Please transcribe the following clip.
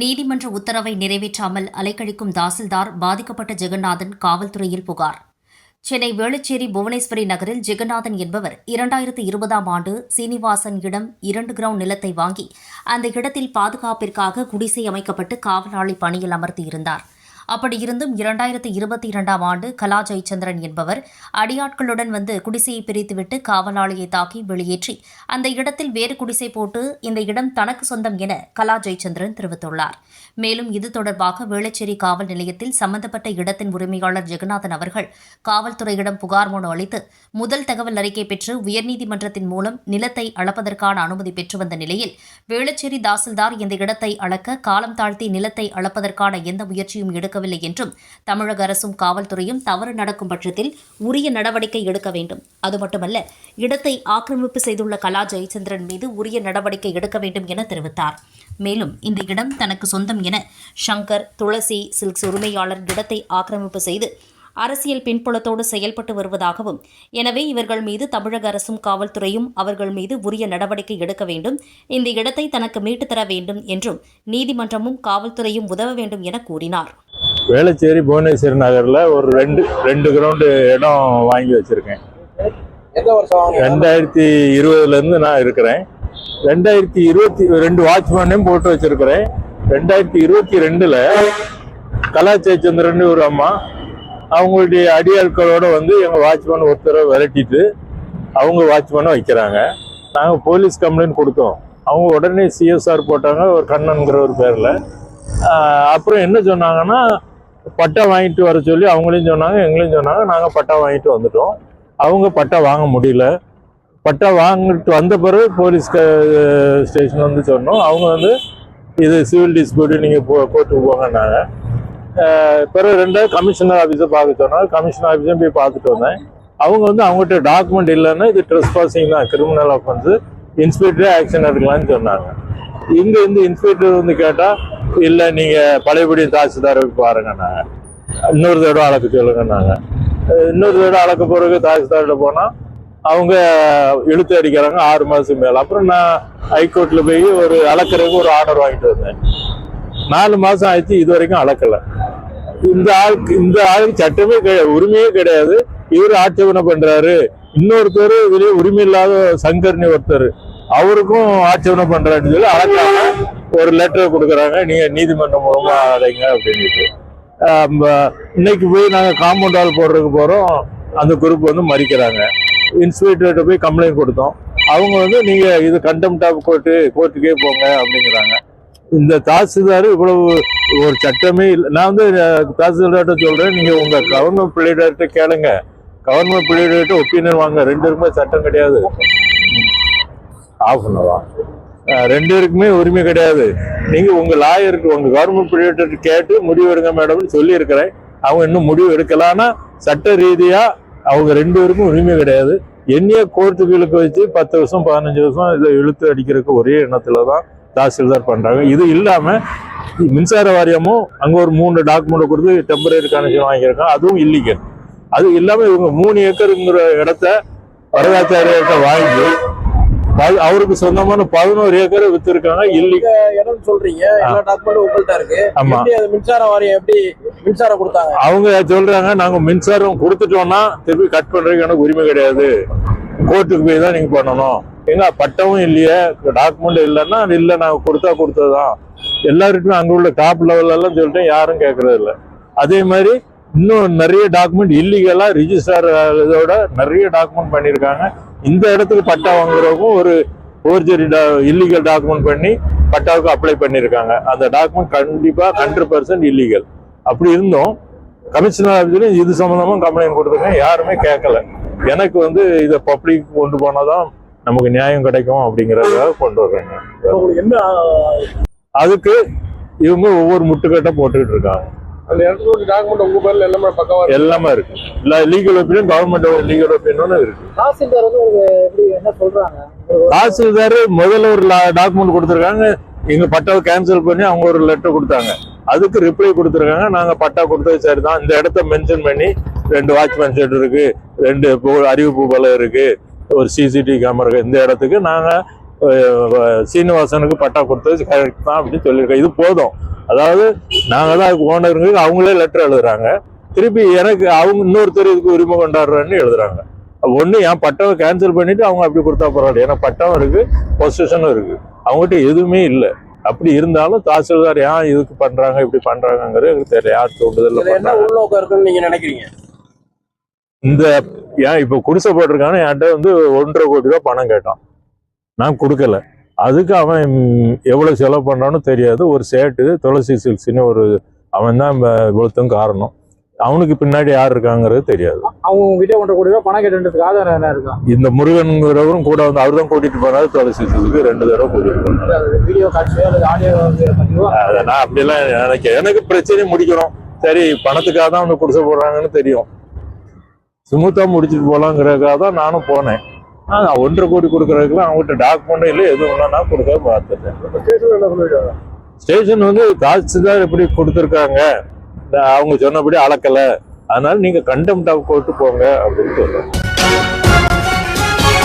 நீதிமன்ற உத்தரவை நிறைவேற்றாமல் அலைக்கழிக்கும் தாசில்தார் பாதிக்கப்பட்ட ஜெகநாதன் காவல்துறையில் புகார். சென்னை வேளச்சேரி புவனேஸ்வரி நகரில் ஜெகநாதன் என்பவர் இரண்டாயிரத்து இருபதாம் ஆண்டு சீனிவாசன் இடம் இரண்டு கிரவுண்ட் நிலத்தை வாங்கி அந்த இடத்தில் பாதுகாப்பிற்காக குடிசை அமைக்கப்பட்டு காவலாளி பணியில் அமர்த்தியிருந்தார். அப்படி இருந்தும் இரண்டாயிரத்து இருபத்தி இரண்டாம் ஆண்டு கலா ஜெயச்சந்திரன் என்பவர் அடியாட்களுடன் வந்து குடிசையை பிரித்துவிட்டு காவலாளியை தாக்கி வெளியேற்றி அந்த இடத்தில் வேறு குடிசை போட்டு இந்த இடம் தனக்கு சொந்தம் என கலா ஜெயச்சந்திரன் தெரிவித்துள்ளார். மேலும் இது தொடர்பாக வேளச்சேரி காவல் நிலையத்தில் சம்பந்தப்பட்ட இடத்தின் உரிமையாளர் ஜெகநாதன் அவர்கள் காவல்துறையிடம் புகார் மனு அளித்து முதல் தகவல் அறிக்கை பெற்று உயர்நீதிமன்றத்தின் மூலம் நிலத்தை அளப்பதற்கான அனுமதி பெற்று வந்த நிலையில் வேளச்சேரி தாசில்தார் இந்த இடத்தை அளக்க காலம் தாழ்த்தி நிலத்தை அளப்பதற்கான எந்த முயற்சியும் எடுக்கவில்லை என்றும் தமிழக அரசும் காவல்துறையும் தவறு நடக்கும் பட்சத்தில் உரிய நடவடிக்கை எடுக்க வேண்டும். அது மட்டுமல்ல இடத்தை ஆக்கிரமிப்பு செய்துள்ள கலா ஜெயச்சந்திரன் மீது உரிய நடவடிக்கை எடுக்க வேண்டும் என தெரிவித்தார். மேலும் இந்த இடம் தனக்கு சொந்தம் என சங்கர் துளசி சில்க்ஸ் உரிமையாளர் இடத்தை ஆக்கிரமிப்பு செய்து அரசியல் பின்புலத்தோடு செயல்பட்டு வருவதாகவும் எனவே இவர்கள் மீது தமிழக அரசும் காவல்துறையும் அவர்கள் மீது உரிய நடவடிக்கை எடுக்க வேண்டும். இந்த இடத்தை தனக்கு மீட்டுத்தர வேண்டும் என்றும் நீதிமன்றமும் காவல்துறையும் உதவ வேண்டும் என கூறினார். வேளச்சேரி புவனேஸ்வரி நகரில் ஒரு ரெண்டு ரெண்டு கிரவுண்டு இடம் வாங்கி வச்சுருக்கேன்? ரெண்டாயிரத்தி இருபதுலேருந்து நான் இருக்கிறேன். ரெண்டாயிரத்தி இருபத்தி ரெண்டு வாட்ச்மேனையும் போட்டு வச்சிருக்கிறேன். ரெண்டாயிரத்தி இருபத்தி ரெண்டில் கலா ஜெயச்சந்திரன் ஒரு அம்மா அவங்களுடைய அடியாட்களோட வந்து எங்கள் வாட்ச்மேன் ஒருத்தரை விரட்டிட்டு அவங்க வாட்ச்மேனை வைக்கிறாங்க. நாங்கள் போலீஸ் கம்ப்ளைண்ட் கொடுத்தோம். அவங்க உடனே சிஎஸ்ஆர் போட்டாங்க ஒரு கண்ணன்கிற ஒரு பேரில். அப்புறம் என்ன சொன்னாங்கன்னா பட்டா வாங்கிட்டு வர சொல்லி அவங்களையும் சொன்னாங்க எங்களையும் சொன்னாங்க. நாங்கள் பட்டா வாங்கிட்டு வந்துட்டோம். அவங்க பட்டா வாங்க முடியல. பட்டா வாங்கிட்டு வந்த பிறகு போலீஸ் ஸ்டேஷன் வந்து சொன்னோம். அவங்க வந்து இது சிவில் டிஸ்பியூட்டு நீங்கள் போ கோர்ட்டுக்கு போங்கன்னாங்க. பிறகு ரெண்டாவது கமிஷனர் ஆஃபீஸை பார்க்க சொன்னாங்க. கமிஷனர் ஆஃபீஸையும் போய் பார்த்துட்டு வந்தேன். அவங்க வந்து அவங்ககிட்ட டாக்குமெண்ட் இல்லைன்னா இது ட்ரெஸ் பாசிங் தான் கிரிமினல் ஆஃபென்ஸு இன்ஸ்பெக்டரே ஆக்ஷன் எடுக்கலாம்னு சொன்னாங்க. இங்கே இருந்து இன்ஸ்பெக்டர் வந்து கேட்டால் இல்லை நீங்கள் பழையபடி தாசில்தாருக்கு பாருங்க பாருங்கன்னாங்க இன்னொரு தடவை அளக்க சொல்லுங்கன்னாங்க அஹ் இன்னொரு தடவை அளக்க பிறகு தாசில்தார்கிட்ட போனால் அவங்க இழுத்து அடிக்கிறாங்க ஆறு மாதத்துக்கு மேலே. அப்புறம் நான் ஹைகோர்ட்டில் போய் ஒரு அளக்கிறதுக்கு ஒரு ஆர்டர் வாங்கிட்டு வந்தேன். நாலு மாதம் ஆயிடுச்சு இது வரைக்கும் அளக்கலை இந்த ஆளுக்கு இந்த ஆளுக்கு சட்டமே கிடையாது உரிமையே கிடையாது. இவர் ஆட்சேபனை பண்றாரு. இன்னொருத்தர் இதுலயே உரிமை இல்லாத சங்கர்னி ஒருத்தர். அவருக்கும் ஆட்சேபனை பண்றாருன்னு சொல்லி அளக்காம ஒரு லெட்டர் கொடுக்குறாங்க. நீங்க நீதிமன்றம் மூலமா அடைங்க அப்படின்ட்டு இன்னைக்கு போய் நாங்க காம்பவுண்ட் ஆள் போடுறதுக்கு போறோம். அந்த குரூப் வந்து மறிக்கிறாங்க. இன்ஸ்பெக்டர்கிட்ட போய் கம்ப்ளைண்ட் கொடுத்தோம். அவங்க வந்து நீங்க இது கண்டெம்ட் ஆஃப் கோர்ட்டு கோர்ட்டுக்கே போங்க அப்படிங்கிறாங்க. இந்த தாசில்தார் இவ்வளவு ஒரு சட்டமே இல்லை. நான் வந்து தாசில்தார்கிட்ட சொல்றேன். நீங்க உங்க கவர்மெண்ட் பிள்ளைகிட்ட கேளுங்க. கவர்மெண்ட் பிள்ளைகிட்ட ஒப்பீனியன் வாங்க. ரெண்டு சட்டம் கிடையாது. ஆஃப் பண்ணவா ரெண்டு பேருக்குமே உரிமை கிடையாது. நீங்க உங்க லாயருக்கு உங்க கவர்மெண்ட் பிள்ளைகிட்ட கேட்டு முடிவு எடுங்க மேடம்னு சொல்லி இருக்கிறேன் அவங்க இன்னும் முடிவு எடுக்கலான்னா சட்ட ரீதியா அவங்க ரெண்டு பேருக்கும் உரிமை கிடையாது. என்னைய கோர்ட்டுக்கு இழுக்க வச்சு பத்து வருஷம் பதினஞ்சு வருஷம் இதை இழுத்து அடிக்கிறதுக்கு ஒரே எண்ணத்துல தான் தாசில்தார் பண்றாங்க. இது இல்லாம மின்சார வாரியமும் அங்க ஒரு மூணு டாக்குமெண்ட் கொடுத்து டெம்பரரி கனெக்ஷன் வாங்கியிருக்கோம் அதுவும் இல்லீகல் அது இல்லாம இவங்க மூணு ஏக்கருங்கிற இடத்த வரதாச்சாரியர்கிட்ட வாங்கி அவருக்கு சொந்தமான பதினோரு ஏக்கரை வித்திருக்காங்க. இல்லி இந்த இடம் சொல்றீங்க. எல்லா டாக்குமெண்ட்டும் உங்கள்ட்ட இருக்கு. ஆமா. மின்சார வாரியம் எப்படி மின்சாரம் கொடுத்தாங்க? அவங்க சொல்றாங்க நாங்க மின்சாரம் கொடுத்துட்டோம்னா திருப்பி கட் பண்றதுக்கு எனக்கு உரிமை கிடையாது. கோர்ட்டுக்கு போய் தான் நீங்க பண்ணணும். எங்க பட்டமும் இல்லையே டாக்குமெண்ட் இல்லைன்னா இல்லை நாங்க கொடுத்தா கொடுத்ததுதான். எல்லாருக்குமே அங்க உள்ள டாப் லெவல்ல எல்லாம் சொல்லிட்டேன் யாரும் கேட்கறது இல்லை. அதே மாதிரி இன்னும் நிறைய டாக்குமெண்ட் இல்லீகலா ரிஜிஸ்டர் இதோட நிறைய டாக்குமெண்ட் பண்ணியிருக்காங்க. இந்த இடத்துக்கு பட்டா வாங்குறவங்க ஒரு ஃபோர்ஜரி இல்லீகல் டாக்குமெண்ட் பண்ணி பட்டாவுக்கு அப்ளை பண்ணியிருக்காங்க. அந்த டாக்குமெண்ட் கண்டிப்பா ஹண்ட்ரட் பர்சன்ட் இல்லீகல் அப்படி இருந்தும். கமிஷனர் ஆஃபீஸ்லயும் இது சம்பந்தமா கம்ப்ளைண்ட் கொடுத்துருக்கேன். யாருமே கேட்கல. எனக்கு வந்து இதை பப்ளிக் கொண்டு போனாதான் நமக்கு நியாயம் கிடைக்கும் அப்படிங்கறதுக்காக கொண்டு வர்றாங்க. அதுக்கு இவங்க ஒவ்வொரு முட்டுக்கட்டை போட்டுக்கிட்டு இருக்காங்க. அந்த இடத்துல டாக்குமெண்ட் உங்க பேர்ல எல்லாமே பக்கவா இருக்கு? எல்லாமே இருக்கு. இல்ல legal opinion government legal opinion இருக்கு. தாசில்தார் வந்து உங்களுக்கு எப்படி என்ன சொல்றாங்க? தாசில்தார் முதல்ல ஒரு டாக்குமெண்ட் கொடுத்துருக்காங்க. எங்க பட்டாவை கேன்சல் பண்ணி அவங்க ஒரு லெட்டர் கொடுத்தாங்க. அதுக்கு ரிப்ளை கொடுத்துருக்காங்க. நாங்க பட்டா கொடுத்தது சரிதான். இந்த இடத்த மென்ஷன் பண்ணி ரெண்டு வாட்ச்மேன் ஷெட் இருக்கு. ரெண்டு அறிவிப்பு பலம் இருக்கு. ஒரு சிசிடிவி கேமரா இருக்கு. இந்த இடத்துக்கு நாங்க சீனிவாசனுக்கு பட்டா கொடுத்தது கரெக்ட் தான் அப்படின்னு சொல்லியிருக்கேன் இது போதும். அதாவது நாங்கள் தான் அதுக்கு ஓனருங்க அவங்களே லெட்டர் எழுதுறாங்க. திருப்பி எனக்கு அவங்க இன்னொருத்தர் இதுக்கு உரிமை கொண்டாடுறேன்னு எழுதுறாங்க. ஒன்று என் பட்டாவை கேன்சல் பண்ணிட்டு அவங்க அப்படி கொடுத்தா பரவாயில்ல. ஏன்னா பட்டம் இருக்கு பொசிஷனும் இருக்கு. அவங்ககிட்ட எதுவுமே இல்லை. அப்படி இருந்தாலும் தாசில்தார் ஏன் இதுக்கு பண்றாங்க இப்படி பண்றாங்கங்கிறது எனக்கு தெரியல யார் தூண்டுதல்ல இதுல என்ன உள்நோக்கம் இருக்குன்னு நீங்க நினைக்கிறீங்க? இந்த ஏன் இப்போ குடிசை போட்டிருக்கானே என்கிட்ட வந்து ஒன்றரை கோடி ரூபாய் பணம் கேட்டான். நான் கொடுக்கல. அதுக்கு அவன் ம், எவ்வளவு செலவு பண்ணான்னு தெரியாது. ஒரு சேட்டு துளசி சில்க்ஸ்னு ஒரு அவன் தான் இவ்வளோத்தும் காரணம். அவனுக்கு பின்னாடி யார் இருக்காங்கிறது தெரியாது. அவங்க உங்ககிட்ட ஒன்றரை கோடி ரூபாய் பணம் கேட்டுன்றதுக்கு ஆதாரம் என்ன இருக்கா? இந்த முருகன்கிறவரும் கூட வந்து அவர் தான் கூட்டிட்டு போனாரு துளசி சில்க்கு ரெண்டு தடவை கூட்டிட்டு போனாரு. வீடியோ காட்சியோ ஆடியோ நான் அப்படியெல்லாம் நினைக்கிறேன் எனக்கு பிரச்சனை முடிக்கணும் சரி பணத்துக்காக தான் வந்து குடிசை போடுறாங்கன்னு தெரியும். சுமூத்தா முடிச்சுட்டு போலாங்கிறதுக்காக தான் நானும் போனேன். ஆனா ஒன்றரை கோடி கொடுக்கறதுக்குலாம் அவங்ககிட்ட டாக்குமெண்ட் இல்லை எதுவும் இல்லை நான் கொடுக்க பார்த்துட்டேன் ஸ்டேஷன் வந்து தாசில்தார் இப்படி கொடுத்துருக்காங்க? அவங்க சொன்னபடி அளக்கல. அதனால நீங்க கண்டெம்ட் ஆஃப் கோர்ட்டு போங்க அப்படின்னு சொல்றேன்